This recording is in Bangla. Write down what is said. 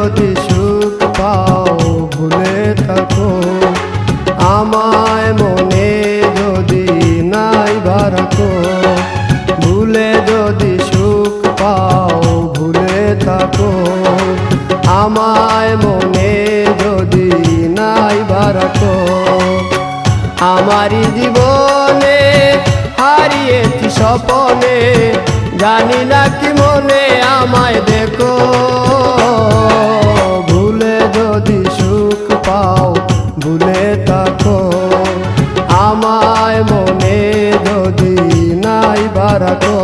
যদি সুখ পাও, ভুলে থাকো। আমায় মনে যদি নাই বারাকো ভুলে যদি সুখ পাও, ভুলে থাকো। আমায় মনে যদি নাই বারাকো আমারি জীবনে হারিয়েছি স্বপনে। জানি না কি মনে আমায় ভুলে থাকো। আমায় মনে যদি নাই বারাকো